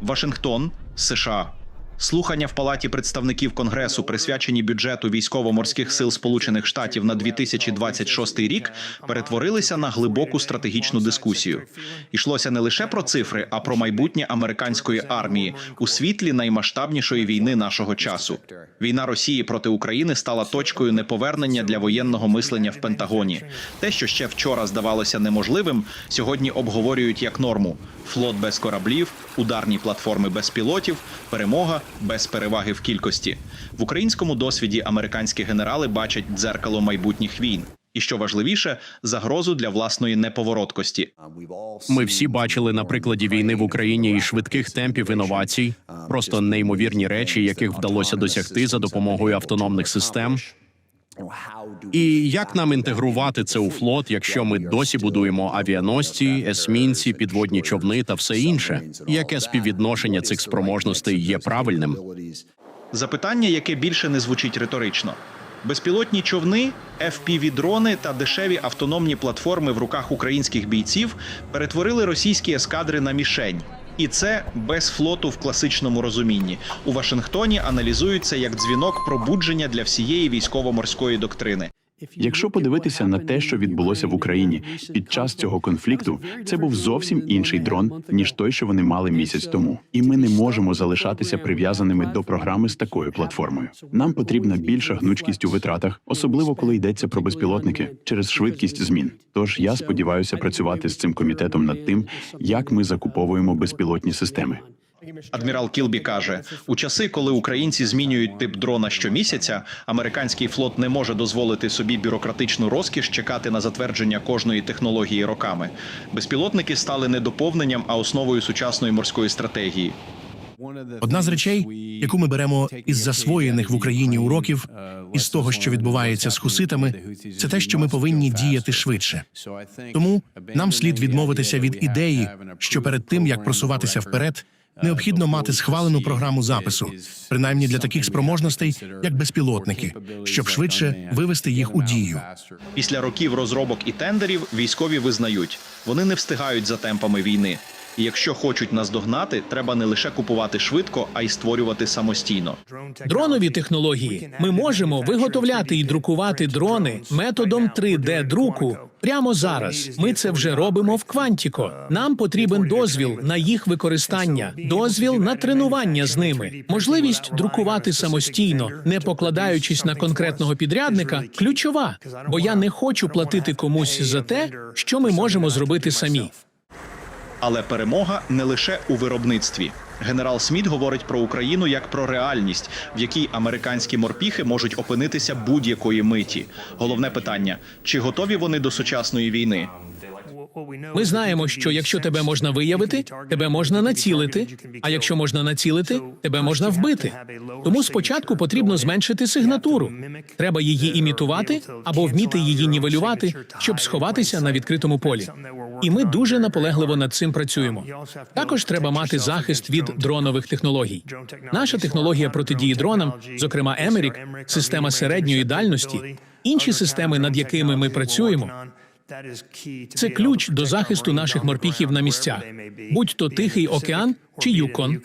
Вашингтон, США. Слухання в Палаті представників Конгресу, присвячені бюджету військово-морських сил Сполучених Штатів на 2026 рік, перетворилися на глибоку стратегічну дискусію. Ішлося не лише про цифри, а про майбутнє американської армії у світлі наймасштабнішої війни нашого часу. Війна Росії проти України стала точкою неповернення для воєнного мислення в Пентагоні. Те, що ще вчора здавалося неможливим, сьогодні обговорюють як норму: флот без кораблів, ударні платформи без пілотів, перемога без переваги в кількості. В українському досвіді американські генерали бачать дзеркало майбутніх війн. І що важливіше, загрозу для власної неповороткості. Ми всі бачили на прикладі війни в Україні і швидких темпів інновацій, просто неймовірні речі, яких вдалося досягти за допомогою автономних систем. І як нам інтегрувати це у флот, якщо ми досі будуємо авіаносці, есмінці, підводні човни та все інше? Яке співвідношення цих спроможностей є правильним? Запитання, яке більше не звучить риторично. Безпілотні човни, FPV-дрони та дешеві автономні платформи в руках українських бійців перетворили російські ескадри на мішень. І це без флоту в класичному розумінні. У Вашингтоні аналізується як дзвінок пробудження для всієї військово-морської доктрини. Якщо подивитися на те, що відбулося в Україні під час цього конфлікту, це був зовсім інший дрон ніж той, що вони мали місяць тому. І ми не можемо залишатися прив'язаними до програми з такою платформою. Нам потрібна більша гнучкість у витратах, особливо коли йдеться про безпілотники через швидкість змін. Тож я сподіваюся працювати з цим комітетом над тим, як ми закуповуємо безпілотні системи. Адмірал Кілбі каже: у часи, коли українці змінюють тип дрона щомісяця, американський флот не може дозволити собі бюрократичну розкіш чекати на затвердження кожної технології роками. Безпілотники стали не доповненням, а основою сучасної морської стратегії. Одна з речей, яку ми беремо із засвоєних в Україні уроків, із того, що відбувається з хуситами, це те, що ми повинні діяти швидше. Тому нам слід відмовитися від ідеї, що перед тим як просуватися вперед, необхідно мати схвалену програму запису, принаймні для таких спроможностей, як безпілотники, щоб швидше вивести їх у дію. Після років розробок і тендерів військові визнають, вони не встигають за темпами війни. Якщо хочуть нас догнати, треба не лише купувати швидко, а й створювати самостійно. Дронові технології ми можемо виготовляти і друкувати дрони методом 3D друку прямо зараз. Ми це вже робимо в Квантіко. Нам потрібен дозвіл на їх використання, дозвіл на тренування з ними, можливість друкувати самостійно, не покладаючись на конкретного підрядника, ключова. Бо я не хочу платити комусь за те, що ми можемо зробити самі. Але перемога не лише у виробництві. Генерал Сміт говорить про Україну як про реальність, в якій американські морпіхи можуть опинитися будь-якої миті. Головне питання: чи готові вони до сучасної війни? Ми знаємо, що якщо тебе можна виявити, тебе можна націлити. А якщо можна націлити, тебе можна вбити. Тому спочатку потрібно зменшити сигнатуру. Треба її імітувати або вміти її нівелювати, щоб сховатися на відкритому полі. І ми дуже наполегливо над цим працюємо. Також треба мати захист від дронових технологій. Наша технологія протидії дронам, зокрема Емерік, система середньої дальності, інші системи, над якими ми працюємо. Це ключ до захисту наших морпіхів на місцях, будь то Тихий океан чи Юкон.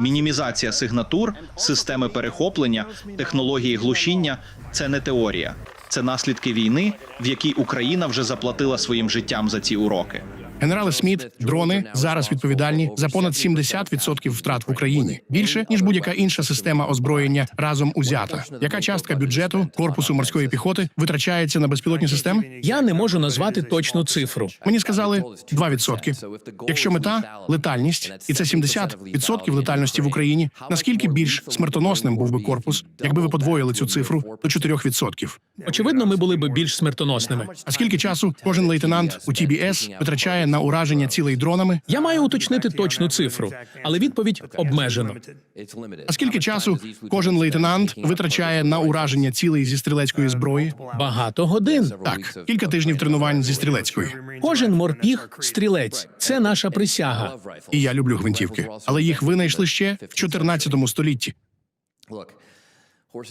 Мінімізація сигнатур, системи перехоплення, технології глушіння це не теорія, це наслідки війни, в якій Україна вже заплатила своїм життям за ці уроки. Генерали Сміт, дрони зараз відповідальні за понад 70% втрат в Україні більше ніж будь-яка інша система озброєння разом узята. Яка частка бюджету корпусу морської піхоти витрачається на безпілотні системи? Я не можу назвати точну цифру. Мені сказали 2%. Якщо мета летальність, і це 70% летальності в Україні. Наскільки більш смертоносним був би корпус, якби ви подвоїли цю цифру до 4%? Очевидно, ми були б більш смертоносними. А скільки часу кожен лейтенант у ТБС витрачає на ураження цілей дронами? Я маю уточнити точну цифру, але відповідь обмежено. А скільки часу кожен лейтенант витрачає на ураження цілей зі стрілецької зброї? Багато годин. Так, кілька тижнів тренувань зі стрілецької. Кожен морпіг стрілець. Це наша присяга. І я люблю гвинтівки, але їх винайшли ще в 14 столітті.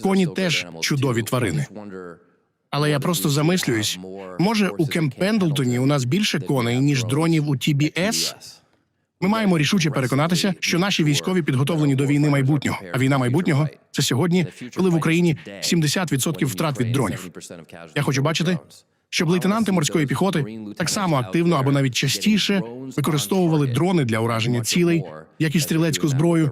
Коні теж чудові тварини. Але я просто замислююсь, може у Кемп Пендлтоні у нас більше коней, ніж дронів у ТБС? Ми маємо рішуче переконатися, що наші військові підготовлені до війни майбутнього. А війна майбутнього це сьогодні, коли в Україні 70% втрат від дронів. Я хочу бачити, щоб лейтенанти морської піхоти так само активно або навіть частіше використовували дрони для ураження цілей, як і стрілецьку зброю.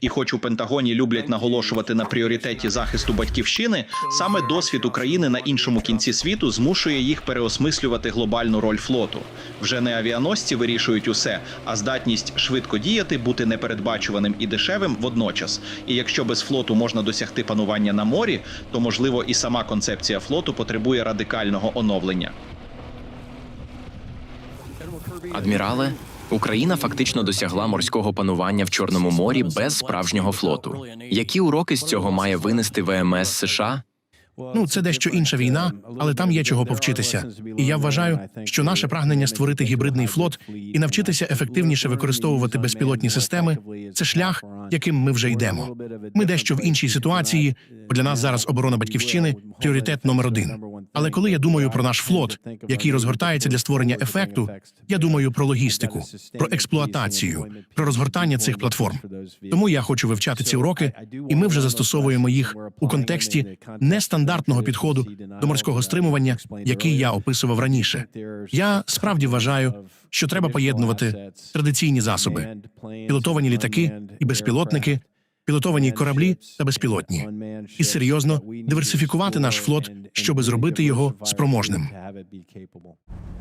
І хоч у Пентагоні люблять наголошувати на пріоритеті захисту батьківщини, саме досвід України на іншому кінці світу змушує їх переосмислювати глобальну роль флоту. Вже не авіаносці вирішують усе, а здатність швидко діяти, бути непередбачуваним і дешевим водночас. І якщо без флоту можна досягти панування на морі, то можливо і сама концепція флоту потребує радикального оновлення. Адмірале, Україна фактично досягла морського панування в Чорному морі без справжнього флоту. Які уроки з цього має винести ВМС США? Ну, це дещо інша війна, але там є чого повчитися. І я вважаю, що наше прагнення створити гібридний флот і навчитися ефективніше використовувати безпілотні системи це шлях, яким ми вже йдемо. Ми дещо в іншій ситуації. бо Для нас зараз оборона батьківщини пріоритет номер один. Але коли я думаю про наш флот, який розгортається для створення ефекту, я думаю про логістику, про експлуатацію, про розгортання цих платформ. Тому я хочу вивчати ці уроки, і ми вже застосовуємо їх у контексті нестандартного підходу до морського стримування, який я описував раніше. Я справді вважаю, що треба поєднувати традиційні засоби, пілотовані літаки і безпілотники, пілотовані кораблі та безпілотні, і серйозно диверсифікувати наш флот, щоби зробити його спроможним.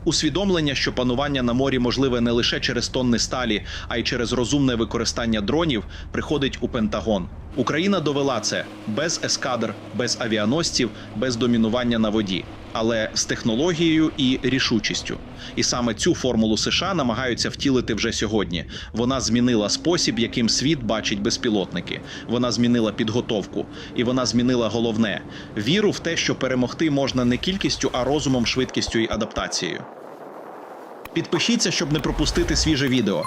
Усвідомлення, що панування на морі можливе не лише через тонни сталі, а й через розумне використання дронів, приходить у Пентагон. Україна довела це без ескадр, без авіаносців, без домінування на воді, але з технологією і рішучістю. І саме цю формулу США намагаються втілити вже сьогодні. Вона змінила спосіб, яким світ бачить безпілотники. Вона змінила підготовку, і вона змінила головне віру в те, що перемогти можна не кількістю, а розумом, швидкістю і адаптацією. Підпишіться, щоб не пропустити свіже відео.